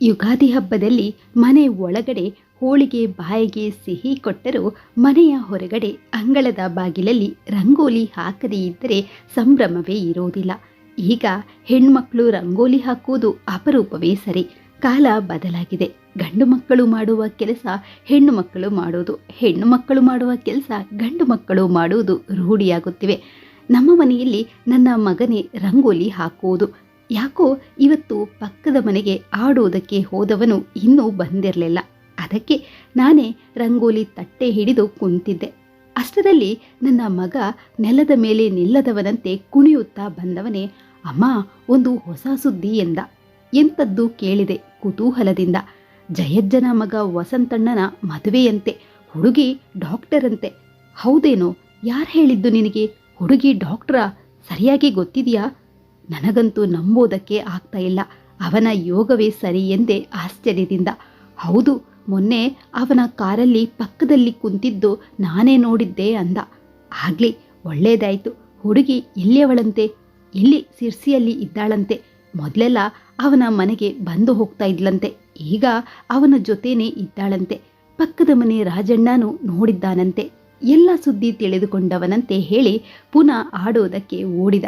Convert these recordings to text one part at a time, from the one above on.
ಯುಗಾದಿ ಹಬ್ಬದಲ್ಲಿ ಮನೆ ಒಳಗಡೆ ಹೋಳಿಗೆ ಬಾಯಿಗೆ ಸಿಹಿ ಕೊಟ್ಟರೂ ಮನೆಯ ಹೊರಗಡೆ ಅಂಗಳದ ಬಾಗಿಲಲ್ಲಿ ರಂಗೋಲಿ ಹಾಕದೇ ಇದ್ದರೆ ಸಂಭ್ರಮವೇ ಇರೋದಿಲ್ಲ ಈಗ ಹೆಣ್ಮಕ್ಕಳು ರಂಗೋಲಿ ಹಾಕುವುದು ಅಪರೂಪವೇ ಸರಿ. ಕಾಲ ಬದಲಾಗಿದೆ. ಗಂಡು ಮಕ್ಕಳು ಮಾಡುವ ಕೆಲಸ ಹೆಣ್ಣು ಮಕ್ಕಳು ಮಾಡೋದು ಹೆಣ್ಣು ಮಕ್ಕಳು ಮಾಡುವ ಕೆಲಸ ಗಂಡು ಮಕ್ಕಳು ಮಾಡುವುದು ರೂಢಿಯಾಗುತ್ತಿವೆ. ನಮ್ಮ ಮನೆಯಲ್ಲಿ ನನ್ನ ಮಗನೇ ರಂಗೋಲಿ ಹಾಕುವುದು. ಯಾಕೋ ಇವತ್ತು ಪಕ್ಕದ ಮನೆಗೆ ಆಡೋದಕ್ಕೆ ಹೋದವನು ಇನ್ನೂ ಬಂದಿರಲಿಲ್ಲ. ಅದಕ್ಕೆ ನಾನೇ ರಂಗೋಲಿ ತಟ್ಟೆ ಹಿಡಿದು ಕುಂತಿದ್ದೆ. ಅಷ್ಟರಲ್ಲಿ ನನ್ನ ಮಗ ನೆಲದ ಮೇಲೆ ನಿಲ್ಲದವನಂತೆ ಕುಣಿಯುತ್ತಾ ಬಂದವನೇ, ಅಮ್ಮ, ಒಂದು ಹೊಸ ಸುದ್ದಿ ಎಂದ. ಎಂಥದ್ದು ಕೇಳಿದೆ ಕುತೂಹಲದಿಂದ. ಜಯಜ್ಜನ ಮಗ ವಸಂತಣ್ಣನ ಮದುವೆಯಂತೆ, ಹುಡುಗಿ ಡಾಕ್ಟರಂತೆ. ಹೌದೇನೋ, ಯಾರು ಹೇಳಿದ್ದು ನಿನಗೆ? ಹುಡುಗಿ ಡಾಕ್ಟ್ರಾ? ಸರಿಯಾಗಿ ಗೊತ್ತಿದೆಯಾ? ನನಗಂತೂ ನಂಬೋದಕ್ಕೆ ಆಗ್ತಾ ಇಲ್ಲ. ಅವನ ಯೋಗವೇ ಸರಿ ಎಂದೇ ಆಶ್ಚರ್ಯದಿಂದ, ಹೌದು, ಮೊನ್ನೆ ಅವನ ಕಾರಲ್ಲಿ ಪಕ್ಕದಲ್ಲಿ ಕುಂತಿದ್ದು ನಾನೇ ನೋಡಿದ್ದೆ ಅಂದ. ಆಗ್ಲಿ, ಒಳ್ಳೇದಾಯ್ತು. ಹುಡುಗಿ ಎಲ್ಲಿಯವಳಂತೆ? ಇಲ್ಲಿ ಸಿರ್ಸಿಯಲ್ಲಿ ಇದ್ದಾಳಂತೆ. ಮೊದಲೆಲ್ಲ ಅವನ ಮನೆಗೆ ಬಂದು ಹೋಗ್ತಾ ಇದ್ಲಂತೆ. ಈಗ ಅವನ ಜೊತೆನೆ ಇದ್ದಾಳಂತೆ. ಪಕ್ಕದ ಮನೆ ರಾಜಣ್ಣನೂ ನೋಡಿದ್ದಾನಂತೆ. ಎಲ್ಲ ಸುದ್ದಿ ತಿಳಿದುಕೊಂಡವನಂತೆ ಹೇಳಿ ಪುನಃ ಆಡೋದಕ್ಕೆ ಓಡಿದ.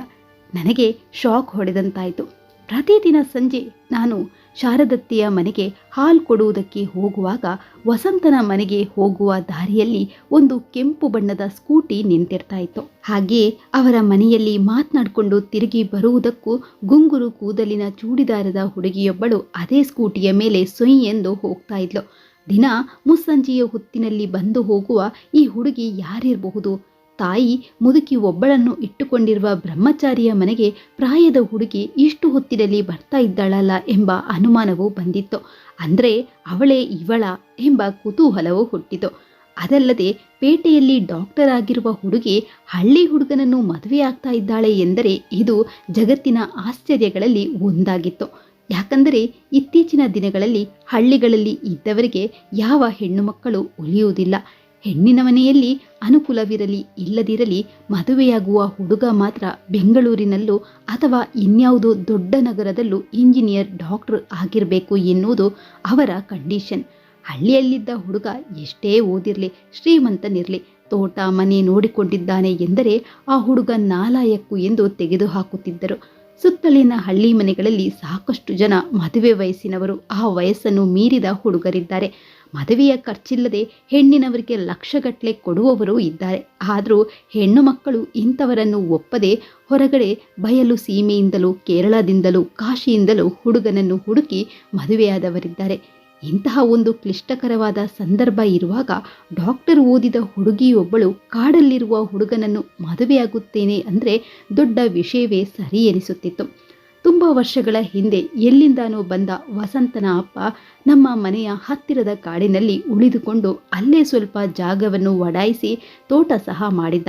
ನನಗೆ ಶಾಕ್ ಹೊಡೆದಂತಾಯಿತು. ಪ್ರತಿದಿನ ಸಂಜೆ ನಾನು ಶಾರದತ್ತೆಯ ಮನೆಗೆ ಹಾಲು ಕೊಡುವುದಕ್ಕೆ ಹೋಗುವಾಗ ವಸಂತನ ಮನೆಗೆ ಹೋಗುವ ದಾರಿಯಲ್ಲಿ ಒಂದು ಕೆಂಪು ಬಣ್ಣದ ಸ್ಕೂಟಿ ನಿಂತಿರ್ತಾ ಇತ್ತು ಹಾಗೆಯೇ ಅವರ ಮನೆಯಲ್ಲಿ ಮಾತನಾಡಿಕೊಂಡು ತಿರುಗಿ ಬರುವುದಕ್ಕೂ ಗುಂಗುರು ಕೂದಲಿನ ಚೂಡಿದಾರದ ಹುಡುಗಿಯೊಬ್ಬಳು ಅದೇ ಸ್ಕೂಟಿಯ ಮೇಲೆ ಸೊಯ್ ಎಂದು ಹೋಗ್ತಾ ಇದ್ಲು ದಿನ ಮುಸ್ಸಂಜೆಯ ಹೊತ್ತಿನಲ್ಲಿ ಬಂದು ಹೋಗುವ ಈ ಹುಡುಗಿ ಯಾರಿರಬಹುದು? ತಾಯಿ ಮುದುಕಿ ಒಬ್ಬಳನ್ನು ಇಟ್ಟುಕೊಂಡಿರುವ ಬ್ರಹ್ಮಚಾರಿಯ ಮನೆಗೆ ಪ್ರಾಯದ ಹುಡುಗಿ ಇಷ್ಟು ಹೊತ್ತಿನಲ್ಲಿ ಬರ್ತಾ ಇದ್ದಾಳಲ್ಲ ಎಂಬ ಅನುಮಾನವೂ ಬಂದಿತ್ತು. ಅಂದರೆ ಅವಳೇ ಇವಳ ಎಂಬ ಕುತೂಹಲವೂ ಹುಟ್ಟಿತು. ಅದಲ್ಲದೆ ಪೇಟೆಯಲ್ಲಿ ಡಾಕ್ಟರ್ ಆಗಿರುವ ಹುಡುಗಿ ಹಳ್ಳಿ ಹುಡುಗನನ್ನು ಮದುವೆಯಾಗ್ತಾ ಇದ್ದಾಳೆ ಎಂದರೆ ಇದು ಜಗತ್ತಿನ ಆಶ್ಚರ್ಯಗಳಲ್ಲಿ ಒಂದಾಗಿತ್ತು. ಯಾಕಂದರೆ ಇತ್ತೀಚಿನ ದಿನಗಳಲ್ಲಿ ಹಳ್ಳಿಗಳಲ್ಲಿ ಇದ್ದವರಿಗೆ ಯಾವ ಹೆಣ್ಣು ಮಕ್ಕಳು ಉಳಿಯುವುದಿಲ್ಲ. ಹೆಣ್ಣಿನ ಮನೆಯಲ್ಲಿ ಅನುಕೂಲವಿರಲಿ, ಇಲ್ಲದಿರಲಿ ಮದುವೆಯಾಗುವ ಹುಡುಗ ಮಾತ್ರ ಬೆಂಗಳೂರಿನಲ್ಲೂ ಅಥವಾ ಇನ್ಯಾವುದೋ ದೊಡ್ಡ ನಗರದಲ್ಲೂ ಇಂಜಿನಿಯರ್, ಡಾಕ್ಟರ್ ಆಗಿರಬೇಕು ಎನ್ನುವುದು ಅವರ ಕಂಡೀಷನ್. ಹಳ್ಳಿಯಲ್ಲಿದ್ದ ಹುಡುಗ ಎಷ್ಟೇ ಓದಿರಲಿ, ಶ್ರೀಮಂತನಿರಲಿ, ತೋಟ ಮನೆ ನೋಡಿಕೊಂಡಿದ್ದಾನೆ ಎಂದರೆ ಆ ಹುಡುಗ ನಾಲಾಯಕ್ಕು ಎಂದು ತೆಗೆದುಹಾಕುತ್ತಿದ್ದರು. ಸುತ್ತಲಿನ ಹಳ್ಳಿ ಮನೆಗಳಲ್ಲಿ ಸಾಕಷ್ಟು ಜನ ಮದುವೆ ವಯಸ್ಸಿನವರು. ಆ ವಯಸ್ಸನ್ನು ಮೀರಿದ ಹುಡುಗರಿದ್ದಾರೆ. ಮದುವೆಯ ಖರ್ಚಿಲ್ಲದೆ ಹೆಣ್ಣಿನವರಿಗೆ ಲಕ್ಷಗಟ್ಟಲೆ ಕೊಡುವವರು ಇದ್ದಾರೆ. ಆದರೂ ಹೆಣ್ಣು ಮಕ್ಕಳು ಇಂಥವರನ್ನು ಒಪ್ಪದೆ ಹೊರಗಡೆ ಬಯಲು ಸೀಮೆಯಿಂದಲೂ ಕೇರಳದಿಂದಲೂ ಕಾಶಿಯಿಂದಲೂ ಹುಡುಗನನ್ನು ಹುಡುಕಿ ಮದುವೆಯಾದವರಿದ್ದಾರೆ. ಇಂತಹ ಒಂದು ಕ್ಲಿಷ್ಟಕರವಾದ ಸಂದರ್ಭ ಇರುವಾಗ ಡಾಕ್ಟರ್ ಓದಿದ ಹುಡುಗಿಯೊಬ್ಬಳು ಕಾಡಲ್ಲಿರುವ ಹುಡುಗನನ್ನು ಮದುವೆಯಾಗುತ್ತೇನೆ ಅಂದರೆ ದೊಡ್ಡ ವಿಷಯವೇ ಸರಿ ಎನಿಸುತ್ತಿತ್ತು. ತುಂಬ ವರ್ಷಗಳ ಹಿಂದೆ ಎಲ್ಲಿಂದಾನೋ ಬಂದ ವಸಂತನ ಅಪ್ಪ ನಮ್ಮ ಮನೆಯ ಹತ್ತಿರದ ಕಾಡಿನಲ್ಲಿ ಉಳಿದುಕೊಂಡು ಅಲ್ಲೇ ಸ್ವಲ್ಪ ಜಾಗವನ್ನು ಒಡಾಯಿಸಿ ತೋಟ ಸಹ ಮಾಡಿದ್ದ.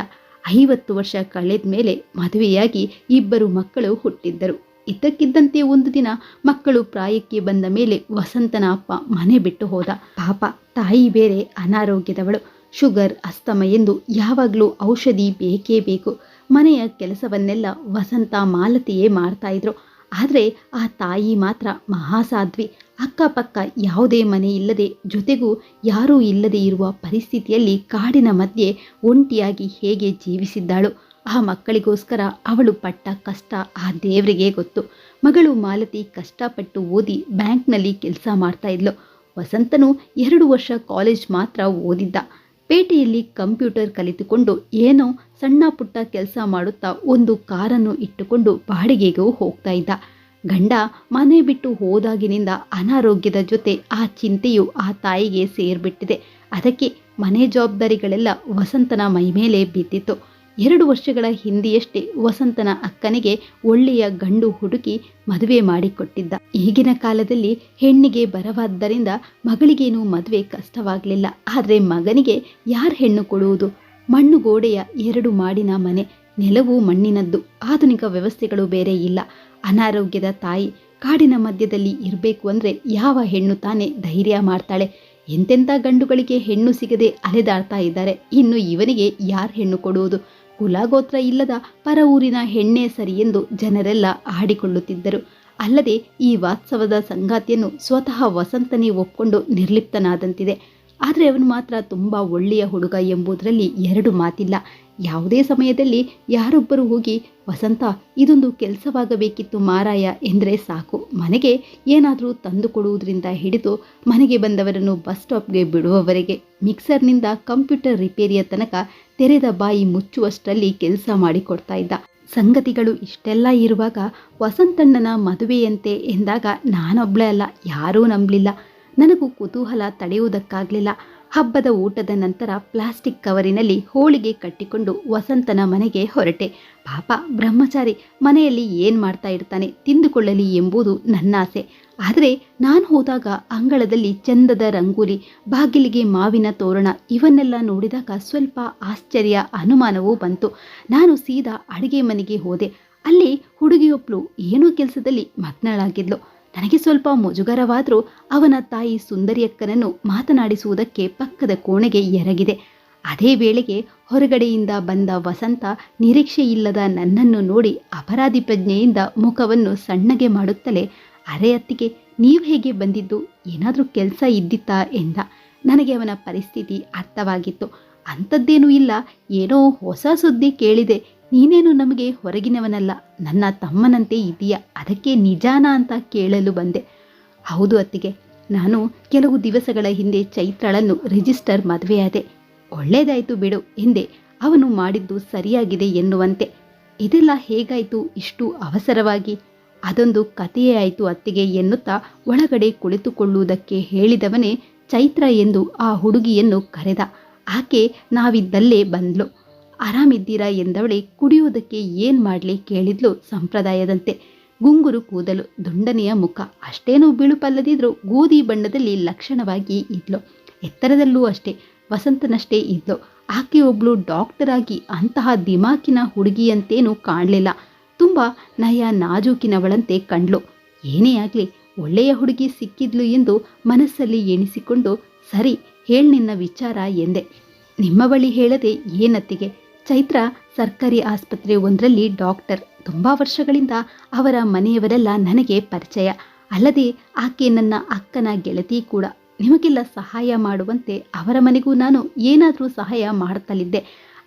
ಐವತ್ತು ವರ್ಷ ಕಳೆದ ಮೇಲೆ ಮದುವೆಯಾಗಿ ಇಬ್ಬರು ಮಕ್ಕಳು ಹುಟ್ಟಿದ್ದರು. ಇದ್ದಕ್ಕಿದ್ದಂತೆ ಒಂದು ದಿನ ಮಕ್ಕಳು ಪ್ರಾಯಕ್ಕೆ ಬಂದ ಮೇಲೆ ವಸಂತನ ಅಪ್ಪ ಮನೆ ಬಿಟ್ಟು ಹೋದ. ಪಾಪ, ತಾಯಿ ಬೇರೆ ಅನಾರೋಗ್ಯದವಳು. ಶುಗರ್, ಅಸ್ತಮ ಎಂದು ಯಾವಾಗಲೂ ಔಷಧಿ ಬೇಕೇ ಬೇಕು. ಮನೆಯ ಕೆಲಸವನ್ನೆಲ್ಲ ವಸಂತ ಮಾಲತಿಯೇ ಮಾಡ್ತಾ ಇದ್ರು. ಆದರೆ ಆ ತಾಯಿ ಮಾತ್ರ ಮಹಾಸಾಧ್ವಿ. ಅಕ್ಕಪಕ್ಕ ಯಾವುದೇ ಮನೆ ಇಲ್ಲದೆ ಜೊತೆಗೂ ಯಾರೂ ಇಲ್ಲದೆ ಇರುವ ಪರಿಸ್ಥಿತಿಯಲ್ಲಿ ಕಾಡಿನ ಮಧ್ಯೆ ಒಂಟಿಯಾಗಿ ಹೇಗೆ ಜೀವಿಸಿದ್ದಾಳು. ಆ ಮಕ್ಕಳಿಗೋಸ್ಕರ ಅವಳು ಪಟ್ಟ ಕಷ್ಟ ಆ ದೇವರಿಗೆ ಗೊತ್ತು. ಮಗಳು ಮಾಲತಿ ಕಷ್ಟಪಟ್ಟು ಓದಿ ಬ್ಯಾಂಕ್ನಲ್ಲಿ ಕೆಲಸ ಮಾಡ್ತಾ ಇದ್ಲು. ವಸಂತನು ಎರಡು ವರ್ಷ ಕಾಲೇಜ್ ಮಾತ್ರ ಓದಿದ್ದ. ಪೇಟೆಯಲ್ಲಿ ಕಂಪ್ಯೂಟರ್ ಕಲಿತುಕೊಂಡು ಏನೋ ಸಣ್ಣ ಪುಟ್ಟ ಕೆಲಸ ಮಾಡುತ್ತಾ ಒಂದು ಕಾರನ್ನು ಇಟ್ಟುಕೊಂಡು ಬಾಡಿಗೆಗೂ ಹೋಗ್ತಾ ಇದ್ದ. ಗಂಡ ಮನೆ ಬಿಟ್ಟು ಹೋದಾಗಿನಿಂದ ಅನಾರೋಗ್ಯದ ಜೊತೆ ಆ ಚಿಂತೆಯು ಆ ತಾಯಿಗೆ ಸೇರ್ಬಿಟ್ಟಿದೆ. ಅದಕ್ಕೆ ಮನೆ ಜವಾಬ್ದಾರಿಗಳೆಲ್ಲ ವಸಂತನ ಮೈಮೇಲೆ ಬಿದ್ದಿತ್ತು. ಎರಡು ವರ್ಷಗಳ ಹಿಂದೆಯಷ್ಟೇ ವಸಂತನ ಅಕ್ಕನಿಗೆ ಒಳ್ಳೆಯ ಗಂಡು ಹುಡುಕಿ ಮದುವೆ ಮಾಡಿಕೊಟ್ಟಿದ್ದ. ಈಗಿನ ಕಾಲದಲ್ಲಿ ಹೆಣ್ಣಿಗೆ ಬರವಾದ್ದರಿಂದ ಮಗಳಿಗೇನು ಮದುವೆ ಕಷ್ಟವಾಗಲಿಲ್ಲ. ಆದರೆ ಮಗನಿಗೆ ಯಾರು ಹೆಣ್ಣು ಕೊಡುವುದು? ಮಣ್ಣು ಗೋಡೆಯ ಎರಡು ಮಾಡಿನ ಮನೆ ನೆಲವು ಮಣ್ಣಿನದ್ದು. ಆಧುನಿಕ ವ್ಯವಸ್ಥೆಗಳು ಬೇರೆ ಇಲ್ಲ. ಅನಾರೋಗ್ಯದ ತಾಯಿ ಕಾಡಿನ ಮಧ್ಯದಲ್ಲಿ ಇರಬೇಕು ಅಂದರೆ ಯಾವ ಹೆಣ್ಣು ತಾನೇ ಧೈರ್ಯ ಮಾಡ್ತಾಳೆ? ಎಂತೆಂಥ ಗಂಡುಗಳಿಗೆ ಹೆಣ್ಣು ಸಿಗದೆ ಅಲೆದಾಡ್ತಾ ಇದ್ದಾರೆ. ಇನ್ನು ಇವನಿಗೆ ಯಾರು ಹೆಣ್ಣು ಕೊಡುವುದು? ಕುಲಗೋತ್ರ ಇಲ್ಲದ ಪರ ಊರಿನ ಹೆಣ್ಣೆ ಸರಿ ಎಂದು ಜನರೆಲ್ಲ ಆಡಿಕೊಳ್ಳುತ್ತಿದ್ದರು. ಅಲ್ಲದೆ ಈ ವಾಸ್ತವದ ಸಂಗಾತಿಯನ್ನು ಸ್ವತಃ ವಸಂತನೇ ಒಪ್ಕೊಂಡು ನಿರ್ಲಿಪ್ತನಾದಂತಿದೆ. ಆದರೆ ಅವನು ಮಾತ್ರ ತುಂಬ ಒಳ್ಳೆಯ ಹುಡುಗ ಎಂಬುದರಲ್ಲಿ ಎರಡು ಮಾತಿಲ್ಲ. ಯಾವುದೇ ಸಮಯದಲ್ಲಿ ಯಾರೊಬ್ಬರು ಹೋಗಿ, ವಸಂತ, ಇದೊಂದು ಕೆಲಸವಾಗಬೇಕಿತ್ತು ಮಾರಾಯ ಎಂದರೆ ಸಾಕು. ಮನೆಗೆ ಏನಾದರೂ ತಂದು ಕೊಡುವುದರಿಂದ ಹಿಡಿದು ಮನೆಗೆ ಬಂದವರನ್ನು ಬಸ್ ಸ್ಟಾಪ್ಗೆ ಬಿಡುವವರೆಗೆ ಮಿಕ್ಸರ್ನಿಂದ ಕಂಪ್ಯೂಟರ್ ರಿಪೇರಿಯ ತನಕ ತೆರೆದ ಬಾಯಿ ಮುಚ್ಚುವಷ್ಟರಲ್ಲಿ ಕೆಲಸ ಮಾಡಿಕೊಡ್ತಾ ಇದ್ದ. ಸಂಗತಿಗಳು ಇಷ್ಟೆಲ್ಲ ಇರುವಾಗ ವಸಂತಣ್ಣನ ಮದುವೆಯಂತೆ ಎಂದಾಗ ನಾನೊಬ್ಬಳೇ ಅಲ್ಲ, ಯಾರೂ ನಂಬಲಿಲ್ಲ. ನನಗೂ ಕುತೂಹಲ ತಡೆಯುವುದಕ್ಕಾಗಲಿಲ್ಲ. ಹಬ್ಬದ ಊಟದ ನಂತರ ಪ್ಲಾಸ್ಟಿಕ್ ಕವರಿನಲ್ಲಿ ಹೋಳಿಗೆ ಕಟ್ಟಿಕೊಂಡು ವಸಂತನ ಮನೆಗೆ ಹೊರಟೆ. ಪಾಪ, ಬ್ರಹ್ಮಚಾರಿ, ಮನೆಯಲ್ಲಿ ಏನು ಮಾಡ್ತಾ ಇರ್ತಾನೆ, ತಿಂದುಕೊಳ್ಳಲಿ ಎಂಬುದು ನನ್ನ ಆಸೆ. ಆದರೆ ನಾನು ಹೋದಾಗ ಅಂಗಳದಲ್ಲಿ ಚಂದದ ರಂಗೋಲಿ, ಬಾಗಿಲಿಗೆ ಮಾವಿನ ತೋರಣ ಇವನ್ನೆಲ್ಲ ನೋಡಿದಾಗ ಸ್ವಲ್ಪ ಆಶ್ಚರ್ಯ ಅನುಮಾನವೂ ಬಂತು. ನಾನು ಸೀದಾ ಅಡುಗೆ ಮನೆಗೆ ಹೋದೆ. ಅಲ್ಲಿ ಹುಡುಗಿಯೊಬ್ಳು ಏನೋ ಕೆಲಸದಲ್ಲಿ ಮಗ್ನಳಾಗಿದ್ಲು. ನನಗೆ ಸ್ವಲ್ಪ ಮುಜುಗರವಾದರೂ ಅವನ ತಾಯಿ ಸುಂದರಿಯಕ್ಕನನ್ನು ಮಾತನಾಡಿಸುವುದಕ್ಕೆ ಪಕ್ಕದ ಕೋಣೆಗೆ ಎರಗಿದೆ. ಅದೇ ವೇಳೆಗೆ ಹೊರಗಡೆಯಿಂದ ಬಂದ ವಸಂತ ನಿರೀಕ್ಷೆಯಿಲ್ಲದ ನನ್ನನ್ನು ನೋಡಿ ಅಪರಾಧಿ ಪ್ರಜ್ಞೆಯಿಂದ ಮುಖವನ್ನು ಸಣ್ಣಗೆ ಮಾಡುತ್ತಲೇ, ಅರೆ ಅತ್ತಿಗೆ, ನೀವು ಹೇಗೆ ಬಂದಿದ್ದು? ಏನಾದರೂ ಕೆಲಸ ಇದ್ದಿತ್ತಾ? ಎಂದ. ನನಗೆ ಅವನ ಪರಿಸ್ಥಿತಿ ಅರ್ಥವಾಗಿತ್ತು. ಅಂಥದ್ದೇನೂ ಇಲ್ಲ. ಏನೋ ಹೊಸ ಸುದ್ದಿ ಕೇಳಿದೆ. ನೀನೇನು ನಮಗೆ ಹೊರಗಿನವನಲ್ಲ, ನನ್ನ ತಮ್ಮನಂತೆ ಇದೀಯ, ಅದಕ್ಕೆ ನಿಜಾನ ಅಂತ ಕೇಳಲು ಬಂದೆ. ಹೌದು ಅತ್ತಿಗೆ, ನಾನು ಕೆಲವು ದಿವಸಗಳ ಹಿಂದೆ ಚೈತ್ರಳನ್ನು ರಿಜಿಸ್ಟರ್ ಮದುವೆಯಾದೆ. ಒಳ್ಳೇದಾಯಿತು ಬಿಡು ಎಂದೆ, ಅವನು ಮಾಡಿದ್ದು ಸರಿಯಾಗಿದೆ ಎನ್ನುವಂತೆ. ಇದೆಲ್ಲ ಹೇಗಾಯಿತು, ಇಷ್ಟು ಅವಸರವಾಗಿ? ಅದೊಂದು ಕಥೆಯೇ ಆಯಿತು ಅತ್ತಿಗೆ ಎನ್ನುತ್ತಾ ಒಳಗಡೆ ಕುಳಿತುಕೊಳ್ಳುವುದಕ್ಕೆ ಹೇಳಿದವನೇ ಚೈತ್ರ ಎಂದು ಆ ಹುಡುಗಿಯನ್ನು ಕರೆದ. ಆಕೆ ನಾವಿದ್ದಲ್ಲೇ ಬಂದ್ಲು. ಆರಾಮಿದ್ದೀರಾ ಎಂದವಳೆ ಕುಡಿಯುವುದಕ್ಕೆ ಏನು ಮಾಡಲಿ ಕೇಳಿದ್ಲು ಸಂಪ್ರದಾಯದಂತೆ. ಗುಂಗುರು ಕೂದಲು ದುಂಡನೆಯ ಮುಖ. ಅಷ್ಟೇನೂ ಬಿಳುಪಲ್ಲದಿದ್ರೂ ಗೋಧಿ ಬಣ್ಣದಲ್ಲಿ ಲಕ್ಷಣವಾಗಿ ಇದ್ಲು. ಎತ್ತರದಲ್ಲೂ ಅಷ್ಟೇ, ವಸಂತನಷ್ಟೇ ಇದ್ಲು. ಆಕೆ ಒಬ್ಳು ಡಾಕ್ಟರ್ ಆಗಿ ಅಂತಹ ದಿಮಾಕಿನ ಹುಡುಗಿಯಂತೇನೂ ಕಾಣಲಿಲ್ಲ. ತುಂಬ ನಯ ನಾಜೂಕಿನವಳಂತೆ ಕಂಡ್ಲು ಏನೇ ಆಗಲಿ, ಒಳ್ಳೆಯ ಹುಡುಗಿ ಸಿಕ್ಕಿದ್ಲು ಎಂದು ಮನಸ್ಸಲ್ಲಿ ಎಣಿಸಿಕೊಂಡು, ಸರಿ, ಹೇಳ್ ನಿನ್ನ ವಿಚಾರ ಎಂದೆ. ನಿಮ್ಮ ಬಳಿ ಹೇಳದೆ ಏನತ್ತಿಗೆ? ಚೈತ್ರ ಸರ್ಕಾರಿ ಆಸ್ಪತ್ರೆ ಒಂದರಲ್ಲಿ ಡಾಕ್ಟರ್. ತುಂಬ ವರ್ಷಗಳಿಂದ ಅವರ ಮನೆಯವರೆಲ್ಲ ನನಗೆ ಪರಿಚಯ. ಅಲ್ಲದೆ ಆಕೆ ನನ್ನ ಅಕ್ಕನ ಗೆಳತಿ ಕೂಡ. ನಿಮಗೆಲ್ಲ ಸಹಾಯ ಮಾಡುವಂತೆ ಅವರ ಮನೆಗೂ ನಾನು ಏನಾದರೂ ಸಹಾಯ ಮಾಡುತ್ತಲಿದ್ದೆ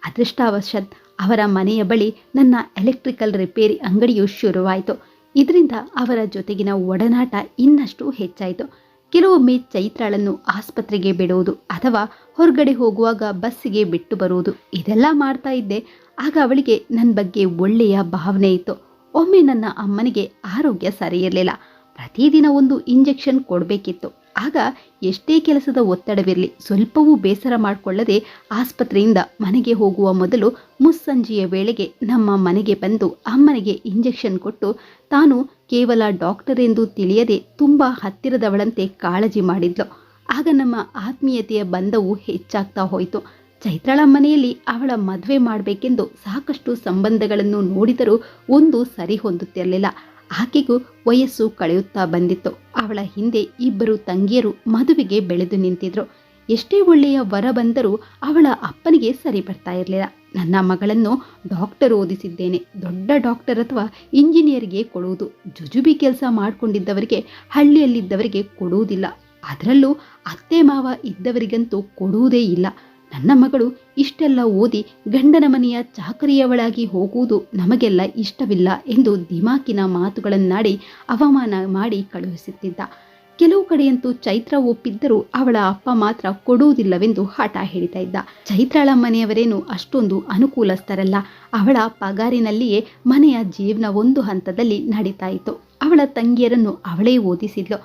ಅದೃಷ್ಟಾವಶತ್ ಅವರ ಮನೆಯ ಬಳಿ ನನ್ನ ಎಲೆಕ್ಟ್ರಿಕಲ್ ರಿಪೇರಿ ಅಂಗಡಿಯು ಶುರುವಾಯಿತು. ಇದರಿಂದ ಅವರ ಜೊತೆಗಿನ ಒಡನಾಟ ಇನ್ನಷ್ಟು ಹೆಚ್ಚಾಯಿತು. ಕೆಲವೊಮ್ಮೆ ಚೈತ್ರಾಳನ್ನು ಆಸ್ಪತ್ರೆಗೆ ಬಿಡುವುದು ಅಥವಾ ಹೊರಗಡೆ ಹೋಗುವಾಗ ಬಸ್ಸಿಗೆ ಬಿಟ್ಟು ಬರುವುದು ಇದೆಲ್ಲ ಮಾಡ್ತಾ ಇದ್ದೆ. ಆಗ ಅವಳಿಗೆ ನನ್ನ ಬಗ್ಗೆ ಒಳ್ಳೆಯ ಭಾವನೆ ಇತ್ತು. ಒಮ್ಮೆ ನನ್ನ ಅಮ್ಮನಿಗೆ ಆರೋಗ್ಯ ಸರಿಯಿರಲಿಲ್ಲ ಪ್ರತಿದಿನ ಒಂದು ಇಂಜೆಕ್ಷನ್ ಕೊಡಬೇಕಿತ್ತು. ಆಗ ಎಷ್ಟೇ ಕೆಲಸದ ಒತ್ತಡವಿರಲಿ ಸ್ವಲ್ಪವೂ ಬೇಸರ ಮಾಡಿಕೊಳ್ಳದೆ ಆಸ್ಪತ್ರೆಯಿಂದ ಮನೆಗೆ ಹೋಗುವ ಮೊದಲು ಮುಸ್ಸಂಜೆಯ ವೇಳೆಗೆ ನಮ್ಮ ಮನೆಗೆ ಬಂದು ಅಮ್ಮನಿಗೆ ಇಂಜೆಕ್ಷನ್ ಕೊಟ್ಟು ತಾನು ಕೇವಲ ಡಾಕ್ಟರ್ ಎಂದು ತಿಳಿಯದೆ ತುಂಬ ಹತ್ತಿರದವಳಂತೆ ಕಾಳಜಿ ಮಾಡಿದ್ಲು. ಆಗ ನಮ್ಮ ಆತ್ಮೀಯತೆಯ ಬಂಧವು ಹೆಚ್ಚಾಗ್ತಾ ಹೋಯಿತು. ಚೈತ್ರಳ ಮನೆಯಲ್ಲಿ ಅವಳ ಮದುವೆ ಮಾಡಬೇಕೆಂದು ಸಾಕಷ್ಟು ಸಂಬಂಧಗಳನ್ನು ನೋಡಿದರೂ ಒಂದು ಸರಿ ಹೊಂದುತ್ತಿರಲಿಲ್ಲ. ಆಕೆಗೂ ವಯಸ್ಸು ಕಳೆಯುತ್ತಾ ಬಂದಿತ್ತು. ಅವಳ ಹಿಂದೆ ಇಬ್ಬರು ತಂಗಿಯರು ಮದುವೆಗೆ ಬೆಳೆದು ನಿಂತಿದ್ರು. ಎಷ್ಟೇ ಒಳ್ಳೆಯ ವರ ಬಂದರೂ ಅವಳ ಅಪ್ಪನಿಗೆ ಸರಿ ಬರ್ತಾ ಇರಲಿಲ್ಲ. ನನ್ನ ಮಗಳನ್ನು ಡಾಕ್ಟರ್ ಓದಿಸಿದ್ದೇನೆ. ದೊಡ್ಡ ಡಾಕ್ಟರ್ ಅಥವಾ ಇಂಜಿನಿಯರ್ಗೆ ಕೊಡುವುದು. ಜುಜುಬಿ ಕೆಲಸ ಮಾಡಿಕೊಂಡಿದ್ದವರಿಗೆ, ಹಳ್ಳಿಯಲ್ಲಿದ್ದವರಿಗೆ ಕೊಡುವುದಿಲ್ಲ. ಅದರಲ್ಲೂ ಅತ್ತೆ ಮಾವ ಇದ್ದವರಿಗಂತೂ ಕೊಡುವುದೇ ಇಲ್ಲ. ನನ್ನ ಮಗಳು ಇಷ್ಟೆಲ್ಲ ಓದಿ ಗಂಡನ ಮನೆಯ ಚಾಕರಿಯವಳಾಗಿ ಹೋಗುವುದು ನಮಗೆಲ್ಲ ಇಷ್ಟವಿಲ್ಲ ಎಂದು ದಿಮಾಕಿನ ಮಾತುಗಳನ್ನಾಡಿ ಅವಮಾನ ಮಾಡಿ ಕಳುಹಿಸುತ್ತಿದ್ದ. ಕೆಲವು ಕಡೆಯಂತೂ ಚೈತ್ರ ಒಪ್ಪಿದ್ದರೂ ಅವಳ ಅಪ್ಪ ಮಾತ್ರ ಕೊಡುವುದಿಲ್ಲವೆಂದು ಹಠ ಹೇಳಿತಾ ಇದ್ದ ಚೈತ್ರಳ ಮನೆಯವರೇನು ಅಷ್ಟೊಂದು ಅನುಕೂಲಸ್ಥರಲ್ಲ. ಅವಳ ಪಗಾರಿನಲ್ಲಿಯೇ ಮನೆಯ ಜೀವನ ಒಂದು ಹಂತದಲ್ಲಿ ನಡೀತಾ ಇತ್ತು. ಅವಳ ತಂಗಿಯರನ್ನು ಅವಳೇ ಓದಿಸಿದ್ಲು.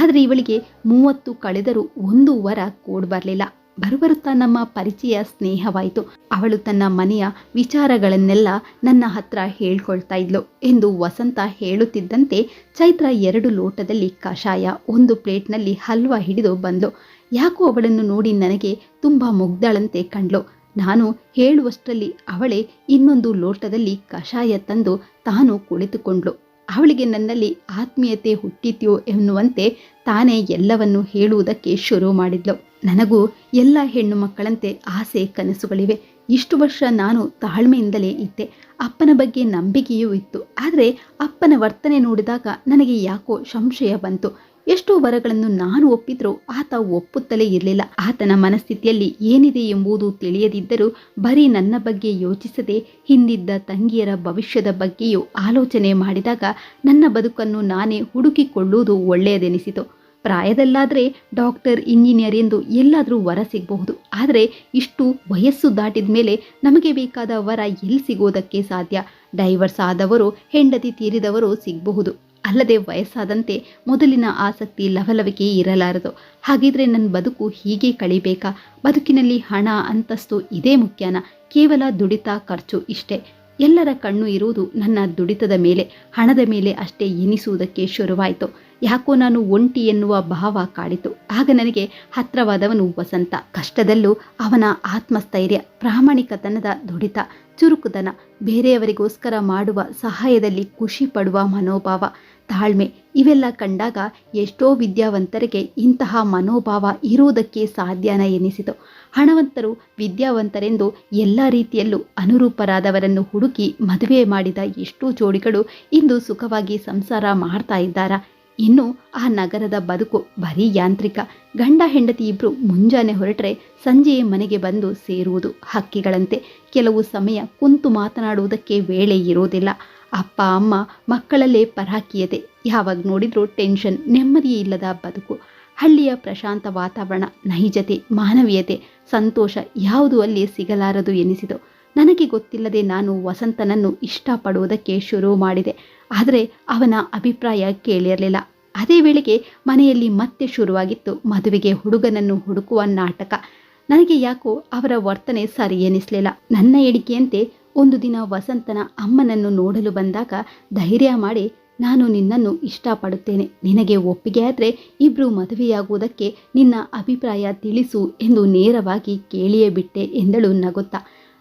ಆದರೆ ಇವಳಿಗೆ ಮೂವತ್ತು ಕಳೆದರೂ ಒಂದು ವರ ಕೋಡ್ ಬರಲಿಲ್ಲ. ಬರುಬರುತ್ತಾ ನಮ್ಮ ಪರಿಚಯ ಸ್ನೇಹವಾಯಿತು. ಅವಳು ತನ್ನ ಮನೆಯ ವಿಚಾರಗಳನ್ನೆಲ್ಲ ನನ್ನ ಹತ್ರ ಹೇಳ್ಕೊಳ್ತಾ ಇದ್ಲು ಎಂದು ವಸಂತ ಹೇಳುತ್ತಿದ್ದಂತೆ ಚೈತ್ರ ಎರಡು ಲೋಟದಲ್ಲಿ ಕಷಾಯ ಒಂದು ಪ್ಲೇಟ್ನಲ್ಲಿ ಹಲ್ವಾ ಹಿಡಿದು ಬಂದ್ಲು. ಯಾಕೋ ಅವಳನ್ನು ನೋಡಿ ನನಗೆ ತುಂಬ ಮುಗ್ದಳಂತೆ ಕಂಡ್ಲು. ನಾನು ಹೇಳುವಷ್ಟರಲ್ಲಿ ಅವಳೇ ಇನ್ನೊಂದು ಲೋಟದಲ್ಲಿ ಕಷಾಯ ತಂದು ತಾನು ಕುಳಿತುಕೊಂಡ್ಳು. ಅವಳಿಗೆ ನನ್ನಲ್ಲಿ ಆತ್ಮೀಯತೆ ಹುಟ್ಟಿತ್ಯೋ ಎನ್ನುವಂತೆ ತಾನೇ ಎಲ್ಲವನ್ನು ಹೇಳುವುದಕ್ಕೆ ಶುರು ಮಾಡಿದ್ಲು. ನನಗೂ ಎಲ್ಲ ಹೆಣ್ಣು ಮಕ್ಕಳಂತೆ ಆಸೆ ಕನಸುಗಳಿವೆ. ಇಷ್ಟು ವರ್ಷ ನಾನು ತಾಳ್ಮೆಯಿಂದಲೇ ಇದ್ದೆ. ಅಪ್ಪನ ಬಗ್ಗೆ ನಂಬಿಕೆಯೂ ಇತ್ತು. ಆದರೆ ಅಪ್ಪನ ವರ್ತನೆ ನೋಡಿದಾಗ ನನಗೆ ಯಾಕೋ ಸಂಶಯ ಬಂತು. ಎಷ್ಟೋ ವರಗಳನ್ನು ನಾನು ಒಪ್ಪಿದ್ರೂ ಆತ ಒಪ್ಪುತ್ತಲೇ ಇರಲಿಲ್ಲ. ಆತನ ಮನಸ್ಥಿತಿಯಲ್ಲಿ ಏನಿದೆ ಎಂಬುದು ತಿಳಿಯದಿದ್ದರೂ ಬರೀ ನನ್ನ ಬಗ್ಗೆ ಯೋಚಿಸದೆ ಹಿಂದಿದ್ದ ತಂಗಿಯರ ಭವಿಷ್ಯದ ಬಗ್ಗೆಯೂ ಆಲೋಚನೆ ಮಾಡಿದಾಗ ನನ್ನ ಬದುಕನ್ನು ನಾನೇ ಹುಡುಕಿಕೊಳ್ಳುವುದು ಒಳ್ಳೆಯದೆನಿಸಿತು. ಪ್ರಾಯದಲ್ಲಾದರೆ ಡಾಕ್ಟರ್, ಇಂಜಿನಿಯರ್ ಎಂದು ಎಲ್ಲಾದರೂ ವರ ಸಿಗಬಹುದು. ಆದರೆ ಇಷ್ಟು ವಯಸ್ಸು ದಾಟಿದ ಮೇಲೆ ನಮಗೆ ಬೇಕಾದ ವರ ಎಲ್ಲಿ ಸಿಗೋದಕ್ಕೆ ಸಾಧ್ಯ? ಡೈವರ್ಸ್ ಆದವರು, ಹೆಂಡತಿ ತೀರಿದವರು ಸಿಗಬಹುದು. ಅಲ್ಲದೆ ವಯಸ್ಸಾದಂತೆ ಮೊದಲಿನ ಆಸಕ್ತಿ ಲವಲವಿಕೆ ಇರಲಾರದು. ಹಾಗಿದ್ರೆ ನನ್ನ ಬದುಕು ಹೀಗೆ ಕಳಿಬೇಕಾ? ಬದುಕಿನಲ್ಲಿ ಹಣ, ಅಂತಸ್ತು ಇದೇ ಮುಖ್ಯನ? ಕೇವಲ ದುಡಿತ ಖರ್ಚು ಇಷ್ಟೇ. ಎಲ್ಲರ ಕಣ್ಣು ಇರುವುದು ನನ್ನ ದುಡಿತದ ಮೇಲೆ. ಹಣದ ಮೇಲೆ ಅಷ್ಟೇ ಎನಿಸುವುದಕ್ಕೆ ಶುರುವಾಯಿತು. ಯಾಕೋ ನಾನು ಒಂಟಿ ಎನ್ನುವ ಭಾವ ಕಾಡಿತು. ಆಗ ನನಗೆ ಹತ್ರವಾದವನು ವಸಂತ. ಕಷ್ಟದಲ್ಲೂ ಅವನ ಆತ್ಮಸ್ಥೈರ್ಯ, ಪ್ರಾಮಾಣಿಕತನದ ದುಡಿತ. ಚುರುಕುತನ ಬೇರೆಯವರಿಗೋಸ್ಕರ ಮಾಡುವ ಸಹಾಯದಲ್ಲಿ ಖುಷಿ ಪಡುವ ಮನೋಭಾವ. ತಾಳ್ಮೆ. ಇವೆಲ್ಲ ಕಂಡಾಗ ಎಷ್ಟೋ ವಿದ್ಯಾವಂತರಿಗೆ ಇಂತಹ ಮನೋಭಾವ ಇರುವುದಕ್ಕೆ ಸಾಧ್ಯನ ಎನಿಸಿತು. ಹಣವಂತರು ವಿದ್ಯಾವಂತರೆಂದು ಎಲ್ಲ ರೀತಿಯಲ್ಲೂ ಅನುರೂಪರಾದವರನ್ನು ಹುಡುಕಿ ಮದುವೆ ಮಾಡಿದ ಎಷ್ಟೋ ಜೋಡಿಗಳು ಇಂದು ಸುಖವಾಗಿ ಸಂಸಾರ ಮಾಡ್ತಾ ಇದ್ದಾರಾ? ಇನ್ನು ಆ ನಗರದ ಬದುಕು ಬರೀ ಯಾಂತ್ರಿಕ. ಗಂಡ ಹೆಂಡತಿ ಇಬ್ಬರು ಮುಂಜಾನೆ ಹೊರಟ್ರೆ ಸಂಜೆಯೇ ಮನೆಗೆ ಬಂದು ಸೇರುವುದು ಹಕ್ಕಿಗಳಂತೆ. ಕೆಲವು ಸಮಯ ಕುಂತು ಮಾತನಾಡುವುದಕ್ಕೆ ವೇಳೆ ಇರೋದಿಲ್ಲ ಅಪ್ಪ, ಅಮ್ಮ, ಮಕ್ಕಳಲ್ಲೇ ಪರಾಕಿಯತೆ. ಯಾವಾಗ ನೋಡಿದರೂ ಟೆನ್ಷನ್, ನೆಮ್ಮದಿಯೇ ಇಲ್ಲದ ಬದುಕು. ಹಳ್ಳಿಯ ಪ್ರಶಾಂತ ವಾತಾವರಣ, ನೈಜತೆ, ಮಾನವೀಯತೆ, ಸಂತೋಷ ಯಾವುದು ಅಲ್ಲಿ ಸಿಗಲಾರದು ಎನಿಸಿತು. ನನಗೆ ಗೊತ್ತಿಲ್ಲದೆ ನಾನು ವಸಂತನನ್ನು ಇಷ್ಟಪಡುವುದಕ್ಕೆ ಶುರು ಮಾಡಿದೆ. ಆದರೆ ಅವನ ಅಭಿಪ್ರಾಯ ಕೇಳಿರಲಿಲ್ಲ. ಅದೇ ವೇಳೆಗೆ ಮನೆಯಲ್ಲಿ ಮತ್ತೆ ಶುರುವಾಗಿತ್ತು ಮದುವೆಗೆ ಹುಡುಗನನ್ನು ಹುಡುಕುವ ನಾಟಕ. ನನಗೆ ಯಾಕೋ ಅವರ ವರ್ತನೆ ಸರಿ ಎನಿಸಲಿಲ್ಲ. ನನ್ನ ಎಣಿಕೆಯಂತೆ ಒಂದು ದಿನ ವಸಂತನ ಅಮ್ಮನನ್ನು ನೋಡಲು ಬಂದಾಗ ಧೈರ್ಯ ಮಾಡಿ ನಾನು ನಿನ್ನನ್ನು ಇಷ್ಟಪಡುತ್ತೇನೆ. ನಿನಗೆ ಒಪ್ಪಿಗೆ ಆದರೆ ಇಬ್ಬರು ಮದುವೆಯಾಗುವುದಕ್ಕೆ ನಿನ್ನ ಅಭಿಪ್ರಾಯ ತಿಳಿಸು ಎಂದು ನೇರವಾಗಿ ಕೇಳಿಯೇ ಬಿಟ್ಟೆ ಎಂದಳು ನಗುತ್ತಾ.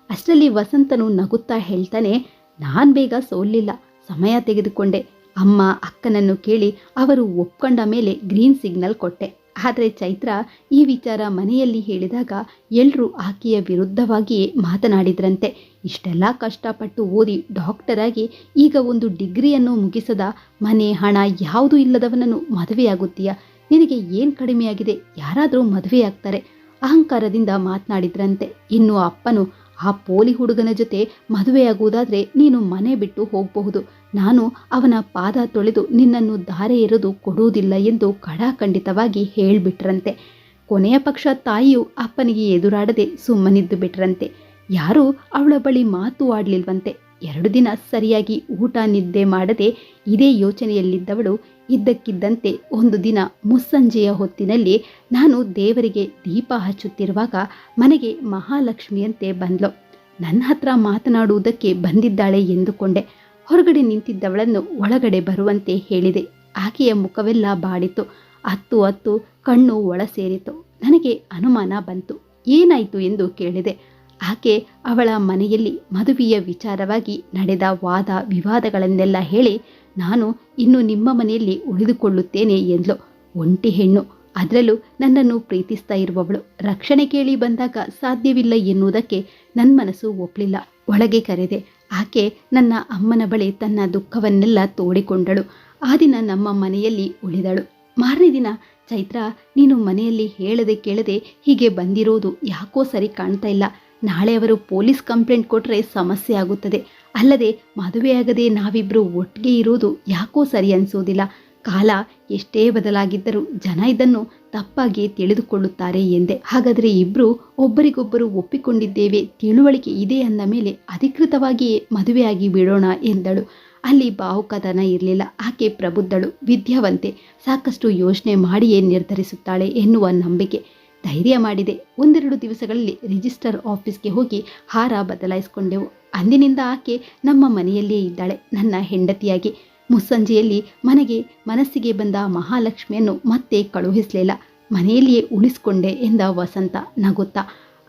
ಅಷ್ಟರಲ್ಲಿ ವಸಂತನು ನಗುತ್ತಾ ಹೇಳ್ತಾನೆ, ನಾನು ಬೇಗ ಸೋಲಿಲ್ಲ. ಸಮಯ ತೆಗೆದುಕೊಂಡೆ. ಅಮ್ಮ ಅಕ್ಕನನ್ನು ಕೇಳಿ ಅವರು ಒಪ್ಕೊಂಡ ಮೇಲೆ ಗ್ರೀನ್ ಸಿಗ್ನಲ್ ಕೊಟ್ಟೆ. ಆದರೆ ಚೈತ್ರ ಈ ವಿಚಾರ ಮನೆಯಲ್ಲಿ ಹೇಳಿದಾಗ ಎಲ್ಲರೂ ಆಕೆಯ ವಿರುದ್ಧವಾಗಿಯೇ ಮಾತನಾಡಿದ್ರಂತೆ. ಇಷ್ಟೆಲ್ಲ ಕಷ್ಟಪಟ್ಟು ಓದಿ ಡಾಕ್ಟರ್ ಆಗಿ ಈಗ ಒಂದು ಡಿಗ್ರಿಯನ್ನು ಮುಗಿಸದ ಮನೆ ಹಣ ಯಾವುದೂ ಇಲ್ಲದವನನ್ನು ಮದುವೆಯಾಗುತ್ತೀಯಾ? ನಿನಗೆ ಏನು ಕಡಿಮೆಯಾಗಿದೆ? ಯಾರಾದರೂ ಮದುವೆಯಾಗ್ತಾರೆ? ಅಹಂಕಾರದಿಂದ ಮಾತನಾಡಿದ್ರಂತೆ. ಇನ್ನು ಅಪ್ಪನು ಆ ಪೋಲಿ ಹುಡುಗನ ಜೊತೆ ಮದುವೆಯಾಗುವುದಾದರೆ ನೀನು ಮನೆ ಬಿಟ್ಟು ಹೋಗಬಹುದು. ನಾನು ಅವನ ಪಾದ ತೊಳೆದು ನಿನ್ನನ್ನು ಧಾರೆ ಎರೆದು ಕೊಡುವುದಿಲ್ಲ ಎಂದು ಖಡಾಖಂಡಿತವಾಗಿ ಹೇಳಿಬಿಟ್ರಂತೆ. ಕೊನೆಯ ಪಕ್ಷ ತಾಯಿಯು ಅಪ್ಪನಿಗೆ ಎದುರಾಡದೆ ಸುಮ್ಮನಿದ್ದು ಬಿಟ್ರಂತೆ. ಯಾರೂ ಅವಳ ಬಳಿ ಮಾತು ಆಡಲಿಲ್ವಂತೆ. ಎರಡು ದಿನ ಸರಿಯಾಗಿ ಊಟ ನಿದ್ದೆ ಮಾಡದೆ ಇದೇ ಯೋಚನೆಯಲ್ಲಿದ್ದವಳು ಇದ್ದಕ್ಕಿದ್ದಂತೆ ಒಂದು ದಿನ ಮುಸ್ಸಂಜೆಯ ಹೊತ್ತಿನಲ್ಲಿ ನಾನು ದೇವರಿಗೆ ದೀಪ ಹಚ್ಚುತ್ತಿರುವಾಗ ಮನೆಗೆ ಮಹಾಲಕ್ಷ್ಮಿಯಂತೆ ಬಂದ್ಲು. ನನ್ನ ಹತ್ರ ಮಾತನಾಡುವುದಕ್ಕೆ ಬಂದಿದ್ದಾಳೆ ಎಂದುಕೊಂಡೆ. ಹೊರಗಡೆ ನಿಂತಿದ್ದವಳನ್ನು ಒಳಗಡೆ ಬರುವಂತೆ ಹೇಳಿದೆ. ಆಕೆಯ ಮುಖವೆಲ್ಲ ಬಾಡಿತು ಅತ್ತು ಅತ್ತು ಕಣ್ಣು ಒಳ ಸೇರಿತು. ನನಗೆ ಅನುಮಾನ ಬಂತು. ಏನಾಯಿತು ಎಂದು ಕೇಳಿದೆ. ಆಕೆ ಅವಳ ಮನೆಯಲ್ಲಿ ಮದುವೆಯ ವಿಚಾರವಾಗಿ ನಡೆದ ವಾದ ವಿವಾದಗಳನ್ನೆಲ್ಲ ಹೇಳಿ ನಾನು ಇನ್ನು ನಿಮ್ಮ ಮನೆಯಲ್ಲಿ ಉಳಿದುಕೊಳ್ಳುತ್ತೇನೆ ಎಂದ್ಲು ಒಂಟಿ ಹೆಣ್ಣು. ಅದರಲ್ಲೂ ನನ್ನನ್ನು ಪ್ರೀತಿಸ್ತಾ ಇರುವವಳು ರಕ್ಷಣೆ ಕೇಳಿ ಬಂದಾಗ ಸಾಧ್ಯವಿಲ್ಲ ಎನ್ನುವುದಕ್ಕೆ ನನ್ನ ಮನಸ್ಸು ಒಪ್ಪಲಿಲ್ಲ ಒಳಗೆ ಕರೆದೆ, ಆಕೆ ನನ್ನ ಅಮ್ಮನ ಬಳಿ ತನ್ನ ದುಃಖವನ್ನೆಲ್ಲ ತೋಡಿಕೊಂಡಳು. ಆ ದಿನ ನಮ್ಮ ಮನೆಯಲ್ಲಿ ಉಳಿದಳು. ಮಾರನೇ ದಿನ ಚೈತ್ರ, ನೀನು ಮನೆಯಲ್ಲಿ ಹೇಳದೆ ಕೇಳದೆ ಹೀಗೆ ಬಂದಿರೋದು ಯಾಕೋ ಸರಿ ಕಾಣ್ತಾ ಇಲ್ಲ. ನಾಳೆ ಅವರು ಪೊಲೀಸ್ ಕಂಪ್ಲೇಂಟ್ ಕೊಟ್ಟರೆ ಸಮಸ್ಯೆ ಆಗುತ್ತದೆ. ಅಲ್ಲದೆ ಮದುವೆಯಾಗದೆ ನಾವಿಬ್ಬರು ಒಟ್ಟಿಗೆ ಇರೋದು ಯಾಕೋ ಸರಿ ಅನಿಸೋದಿಲ್ಲ. ಕಾಲ ಎಷ್ಟೇ ಬದಲಾಗಿದ್ದರೂ ಜನ ಇದನ್ನು ತಪ್ಪಾಗಿ ತಿಳಿದುಕೊಳ್ಳುತ್ತಾರೆ ಎಂದೆ. ಹಾಗಾದರೆ ಇಬ್ಬರು ಒಬ್ಬರಿಗೊಬ್ಬರು ಒಪ್ಪಿಕೊಂಡಿದ್ದೇವೆ, ತಿಳುವಳಿಕೆ ಇದೆ ಅಂದ ಮೇಲೆ ಅಧಿಕೃತವಾಗಿಯೇ ಮದುವೆಯಾಗಿ ಬಿಡೋಣ ಎಂದಳು. ಅಲ್ಲಿ ಭಾವುಕತನ ಇರಲಿಲ್ಲ. ಆಕೆ ಪ್ರಬುದ್ಧಳು, ವಿದ್ಯಾವಂತೆ, ಸಾಕಷ್ಟು ಯೋಚನೆ ಮಾಡಿಯೇ ನಿರ್ಧರಿಸುತ್ತಾಳೆ ಎನ್ನುವ ನಂಬಿಕೆ ಧೈರ್ಯ ಮಾಡಿದೆ. ಒಂದೆರಡು ದಿವಸಗಳಲ್ಲಿ ರಿಜಿಸ್ಟರ್ ಆಫೀಸ್ಗೆ ಹೋಗಿ ಹಾರ ಬದಲಾಯಿಸಿಕೊಂಡೆವು. ಅಂದಿನಿಂದ ಆಕೆ ನಮ್ಮ ಮನೆಯಲ್ಲೇ ಇದ್ದಾಳೆ. ನನ್ನ ಹೆಂಡತಿಯಾಗಿ ಮುಸ್ಸಂಜೆಯಲ್ಲಿ ಮನೆಗೆ, ಮನಸ್ಸಿಗೆ ಬಂದ ಮಹಾಲಕ್ಷ್ಮಿಯನ್ನು ಮತ್ತೆ ಕಳುಹಿಸಲಿಲ್ಲ. ಮನೆಯಲ್ಲಿಯೇ ಉಳಿಸ್ಕೊಂಡೆ ಎಂದ ವಸಂತ ನಗುತ್ತಾ.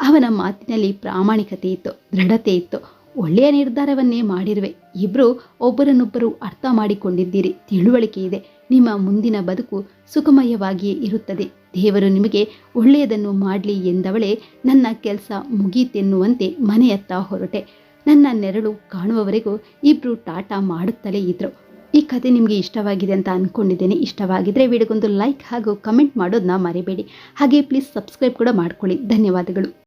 ಅವನ ಮಾತಿನಲ್ಲಿ ಪ್ರಾಮಾಣಿಕತೆ ಇತ್ತು, ದೃಢತೆ ಇತ್ತು. ಒಳ್ಳೆಯ ನಿರ್ಧಾರವನ್ನೇ ಮಾಡಿರುವೆ. ಇಬ್ಬರು ಒಬ್ಬರನ್ನೊಬ್ಬರು ಅರ್ಥ ಮಾಡಿಕೊಂಡಿದ್ದೀರಿ. ತಿಳುವಳಿಕೆ ಇದೆ. ನಿಮ್ಮ ಮುಂದಿನ ಬದುಕು ಸುಖಮಯವಾಗಿಯೇ ಇರುತ್ತದೆ. ದೇವರು ನಿಮಗೆ ಒಳ್ಳೆಯದನ್ನು ಮಾಡಲಿ ಎಂದವಳೇ ನನ್ನ ಕೆಲಸ ಮುಗೀತೆನ್ನುವಂತೆ ಮನೆಯತ್ತ ಹೊರಟೆ. ನನ್ನ ನೆರಳು ಕಾಣುವವರೆಗೂ ಇಬ್ಬರು ಟಾಟಾ ಮಾಡುತ್ತಲೇ ಇದ್ರು. ಈ ಕತೆ ನಿಮಗೆ ಇಷ್ಟವಾಗಿದೆ ಅಂತ ಅಂದ್ಕೊಂಡಿದ್ದೇನೆ ಇಷ್ಟವಾಗಿದ್ದರೆ ವಿಡಿಯೋಗೊಂದು ಲೈಕ್ ಹಾಗೂ ಕಮೆಂಟ್ ಮಾಡೋದನ್ನ ಮರಿಬೇಡಿ. ಹಾಗೆ ಪ್ಲೀಸ್ ಸಬ್ಸ್ಕ್ರೈಬ್ ಕೂಡ ಮಾಡ್ಕೊಳ್ಳಿ. ಧನ್ಯವಾದಗಳು.